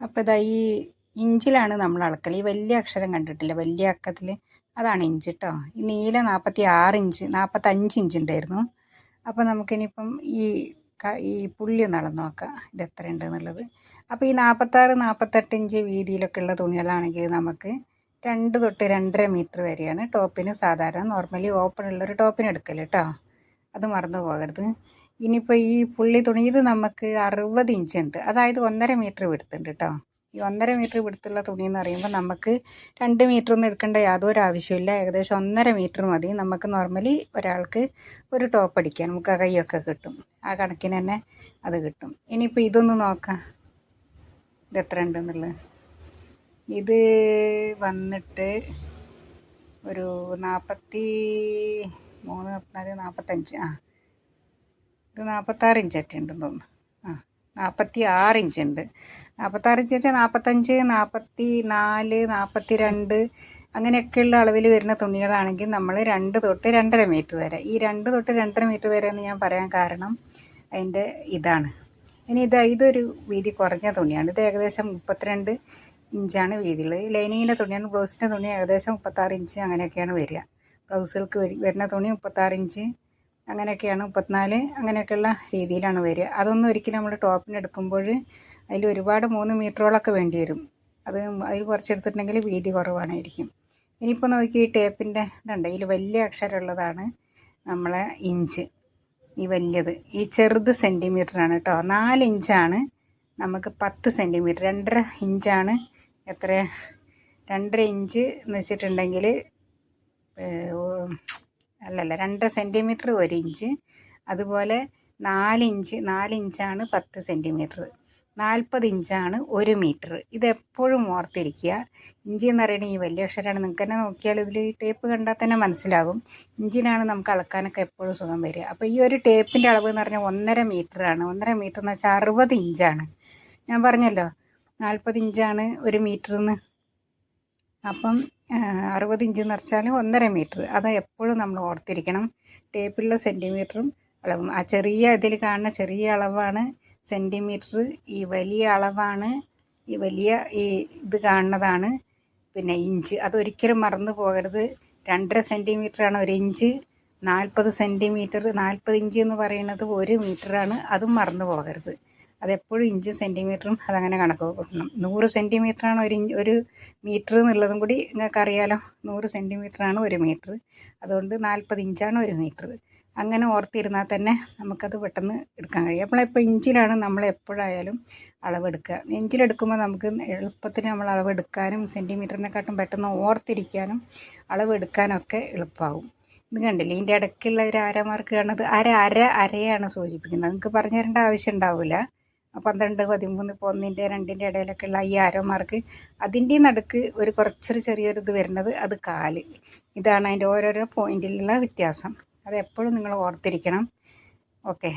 അപ്പോൾ ഇതാ ഈ ഇഞ്ചിലാണ് നമ്മൾ അളക്കൽ ഈ വലിയ അക്ഷരം കണ്ടിട്ടില്ല? വലിയ അക്കത്തിൽ അതാണ് ഇഞ്ച് കേട്ടോ ഈ നീല നാൽപ്പത്തി ആറ് ഇഞ്ച് നാൽപ്പത്തഞ്ച് ഇഞ്ച് ഉണ്ടായിരുന്നു. അപ്പോൾ നമുക്കിനിയിപ്പം ഈ ഈ പുള്ളി ഒന്ന് അളന്ന് നോക്കാം. ഇത് എത്ര ഉണ്ട് എന്നുള്ളത്. അപ്പോൾ ഈ നാൽപ്പത്താറ് നാൽപ്പത്തെട്ട് ഇഞ്ച് വീതിയിലൊക്കെ ഉള്ള തുണികളാണെങ്കിൽ നമുക്ക് രണ്ട് തൊട്ട് രണ്ടര മീറ്റർ വരെയാണ് ടോപ്പിന് സാധാരണ നോർമലി ഓപ്പൺ ഉള്ളൊരു ടോപ്പിന് എടുക്കൽ കേട്ടോ അത് മറന്നു പോകരുത്. ഇനിയിപ്പോൾ ഈ പുള്ളി തുണി ഇത് നമുക്ക് അറുപത് ഇഞ്ച് ഉണ്ട് അതായത് ഒന്നര മീറ്റർ വിടുത്തുണ്ട് കേട്ടോ ഈ ഒന്നര മീറ്റർ വിടുത്തുള്ള തുണി എന്ന് പറയുമ്പോൾ നമുക്ക് രണ്ട് മീറ്റർ ഒന്നും എടുക്കേണ്ട യാതൊരു ആവശ്യമില്ല ഏകദേശം ഒന്നര മീറ്റർ മതി. നമുക്ക് നോർമലി ഒരാൾക്ക് ഒരു ടോപ്പ് അടിക്കാൻ. നമുക്ക് ആ കൈയൊക്കെ കിട്ടും. ആ കണക്കിന് തന്നെ അത് കിട്ടും. ഇനിയിപ്പോൾ ഇതൊന്ന് നോക്കാം. ഇത് എത്ര ഉണ്ടെന്നുള്ളത്. ഇത് വന്നിട്ട് ഒരു നാൽപ്പത്തി മൂന്ന് നാൽപ്പത്തിനാല് നാൽപ്പത്തഞ്ച് ആ. ഇത് നാൽപ്പത്താറ് ഇഞ്ചൊക്കെ ഉണ്ടെന്ന് തോന്നുന്നു. ആ നാൽപ്പത്തി ആറ് ഇഞ്ച് ഉണ്ട് നാൽപ്പത്താറ് ഇഞ്ച് വെച്ചാൽ നാൽപ്പത്തഞ്ച് നാൽപ്പത്തി നാല് നാൽപ്പത്തി രണ്ട് അങ്ങനെയൊക്കെയുള്ള അളവിൽ വരുന്ന തുണികളാണെങ്കിൽ നമ്മൾ രണ്ട് തൊട്ട് രണ്ടര മീറ്റർ വരെ. ഈ രണ്ട് തൊട്ട് രണ്ടര മീറ്റർ വരെ എന്ന് ഞാൻ പറയാൻ കാരണം അതിന്റെ ഇതാണ്. ഇനി ഇത് ഇതൊരു വീതി കുറഞ്ഞ തുണിയാണ്. ഇത് ഏകദേശം മുപ്പത്തിരണ്ട് ഇഞ്ചാണ് വീതിയുള്ളത്. ലൈനിങ്ങിന്റെ തുണിയാണ് ബ്ലൗസിന്റെ തുണി ഏകദേശം മുപ്പത്താറ് ഇഞ്ച് അങ്ങനെയൊക്കെയാണ് വരിക. ബ്ലൗസുകൾക്ക് വരുന്ന തുണി മുപ്പത്താറ് ഇഞ്ച് അങ്ങനെയൊക്കെയാണ് മുപ്പത്തിനാല് അങ്ങനെയൊക്കെയുള്ള രീതിയിലാണ് വരിക. അതൊന്നും ഒരിക്കലും നമ്മൾ ടോപ്പിന് എടുക്കുമ്പോൾ അതിൽ ഒരുപാട് മൂന്ന് മീറ്ററോളൊക്കെ വേണ്ടി വരും. അത് അതിൽ കുറച്ചെടുത്തിട്ടുണ്ടെങ്കിൽ വീതി കുറവാണായിരിക്കും. ഇനിയിപ്പോൾ നോക്കി ഈ ടേപ്പിന്റെ ഇതുണ്ട്. ഇതിൽ വലിയ അക്ഷരമുള്ളതാണ് നമ്മളെ ഇഞ്ച്. ഈ വലിയത്. ഈ ചെറുത് സെന്റിമീറ്ററാണ് കേട്ടോ. നാല് ഇഞ്ചാണ് നമുക്ക് പത്ത് സെന്റിമീറ്റർ. രണ്ടര ഇഞ്ചാണ് എത്ര രണ്ടര ഇഞ്ച് എന്ന് വെച്ചിട്ടുണ്ടെങ്കിൽ അല്ലല്ല രണ്ടര സെന്റിമീറ്റർ ഒരു ഇഞ്ച് അതുപോലെ നാലിഞ്ച് നാലിഞ്ചാണ് പത്ത് സെന്റിമീറ്റർ നാൽപ്പത് ഇഞ്ചാണ് ഒരു മീറ്റർ. ഇതെപ്പോഴും ഓർത്തിരിക്കുക. ഇഞ്ചി എന്ന് പറയുന്നത് ഈ വലിയ അക്ഷരമാണ്. നിങ്ങൾക്ക് തന്നെ നോക്കിയാൽ ഇതിൽ ടേപ്പ് കണ്ടാൽ തന്നെ മനസ്സിലാകും. ഇഞ്ചിനാണ് നമുക്ക് അളക്കാനൊക്കെ എപ്പോഴും സുഖം വരിക. അപ്പോൾ ഈ ഒരു ടേപ്പിന്റെ അളവ് എന്ന് പറഞ്ഞാൽ ഒന്നര മീറ്ററാണ് ഒന്നര മീറ്റർ എന്ന് വെച്ചാൽ അറുപത് ഇഞ്ചാണ്. ഞാൻ പറഞ്ഞല്ലോ നാൽപ്പത് ഇഞ്ചാണ് ഒരു മീറ്റർ എന്ന്. അപ്പം അറുപത് ഇഞ്ച് നിറച്ചാൽ ഒന്നര മീറ്റർ. അത് എപ്പോഴും നമ്മൾ ഓർത്തിരിക്കണം. ടേപ്പിലുള്ള സെന്റിമീറ്ററും അളവും. ആ ചെറിയ ഇതിൽ കാണുന്ന ചെറിയ അളവാണ് സെന്റിമീറ്റർ ഈ വലിയ അളവാണ് ഈ വലിയ ഈ ഇത് കാണുന്നതാണ്. പിന്നെ ഇഞ്ച്. അതൊരിക്കലും മറന്നു പോകരുത്. രണ്ടര സെന്റിമീറ്ററാണ് ഒരു ഇഞ്ച്. നാൽപ്പത് സെന്റിമീറ്റർ നാൽപ്പത് ഇഞ്ച് എന്ന് പറയുന്നത് ഒരു മീറ്ററാണ്. അതും മറന്നു പോകരുത്. അതെപ്പോഴും ഇഞ്ചും സെന്റിമീറ്ററും അതങ്ങനെ കണക്ക് കൂട്ടണം. നൂറ് സെന്റിമീറ്ററാണ് ഒരു ഇഞ്ച് ഒരു മീറ്റർ എന്നുള്ളതും കൂടി നിങ്ങൾക്ക് അറിയാലോ നൂറ് സെന്റിമീറ്ററാണ് ഒരു മീറ്റർ അതുകൊണ്ട് നാൽപ്പത് ഇഞ്ചാണ് ഒരു മീറ്റർ അങ്ങനെ ഓർത്തിരുന്നാൽ തന്നെ നമുക്കത് പെട്ടെന്ന് എടുക്കാൻ കഴിയും. ഇപ്പോൾ ഇഞ്ചിലാണ് നമ്മൾ എപ്പോഴായാലും അളവെടുക്കുക. ഇഞ്ചിലെടുക്കുമ്പോൾ നമുക്ക് എളുപ്പത്തിൽ നമ്മൾ അളവെടുക്കാനും സെന്റിമീറ്ററിനെക്കാട്ടും പെട്ടെന്ന് ഓർത്തിരിക്കാനും അളവെടുക്കാനൊക്കെ എളുപ്പമാകും ഇത് കണ്ടില്ലേ? ഇതിന്റെ ഇടയ്ക്കുള്ള ഒരു അരമാർക്ക് കാണുന്നത്? അര അര അരയാണ് സൂചിപ്പിക്കുന്നത്. നിങ്ങൾക്ക് പറഞ്ഞു തരേണ്ട ആവശ്യം ഉണ്ടാവില്ല. പന്ത്രണ്ട് പതിമൂന്ന് ഇപ്പോൾ ഒന്നിന്റെ രണ്ടിന്റെ ഇടയിലൊക്കെ ഉള്ള ഈ ആരോ മാർക്ക് അതിന്റെ നടുക്ക് ഒരു കുറച്ചൊരു ചെറിയൊരു ഇത് വരുന്നത് അത് കാൽ. ഇതാണ് അതിന്റെ ഓരോരോ പോയിന്റിലുള്ള വ്യത്യാസം. അത് എപ്പോഴും നിങ്ങൾ ഓർത്തിരിക്കണം. ഓക്കെ.